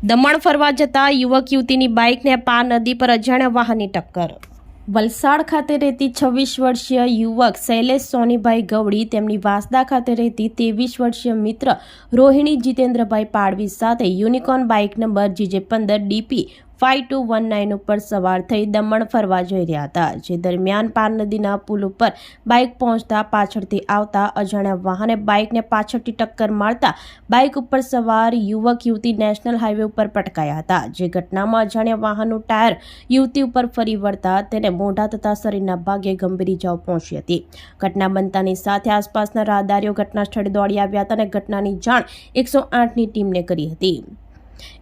દમણ ફરવા જતા યુવક યુવતીની બાઇકને પાર નદી પર અજાણ્યા વાહનની ટક્કર. વલસાડ ખાતે રહેતી છવ્વીસ વર્ષીય યુવક શૈલેષ સોનીભાઈ ગવડી તેમની વાસદા ખાતે રહેતી ત્રેવીસ વર્ષીય મિત્ર રોહિણી જીતેન્દ્રભાઈ પાડવી સાથે યુનિકોર્ન બાઇક નંબર જીજે પંદર DP five two one nine ઉપર સવાર થઈ દમણ ફરવા જઈ રહ્યા હતા, જે દરમિયાન પાર નદીના પુલ ઉપર બાઇક પહોંચતા પાછળથી આવતા અજાણ્યા વાહને બાઇકને પાછળથી ટક્કર મારતા બાઇક ઉપર સવાર યુવક યુવતી નેશનલ હાઈવે ઉપર પટકાયા હતા, જે ઘટનામાં અજાણ્યા વાહનનું ટાયર યુવતી ઉપર ફરી વળતા તેને મોઢા તથા શરીરના ભાગે ગંભીર ઇજાઓ પહોંચી હતી. ઘટના બનતાની સાથે આસપાસના રાહદારીઓ ઘટના સ્થળે દોડી આવ્યા હતા અને ઘટનાની જાણ એકસો આઠની ટીમને કરી હતી.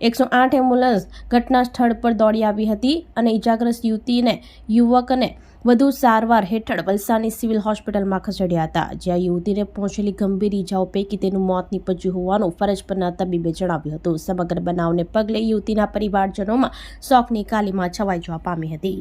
એકસો આઠ એમ્બ્યુલન્સ ઘટના સ્થળ પર દોડી આવી હતી અને ઇજાગ્રસ્ત યુવતીને, યુવકને વધુ સારવાર હેઠળ વલસાડની સિવિલ હોસ્પિટલમાં ખસેડ્યા હતા, જ્યાં યુવતીને પહોંચેલી ગંભીર ઇજાઓ પૈકી તેનું મોત નીપજ્યું હોવાનું ફરજ પરના તબીબે જણાવ્યું હતું. સમગ્ર બનાવને પગલે યુવતીના પરિવારજનોમાં શોકની કાલીમાં છવાઈ જવા પામી હતી.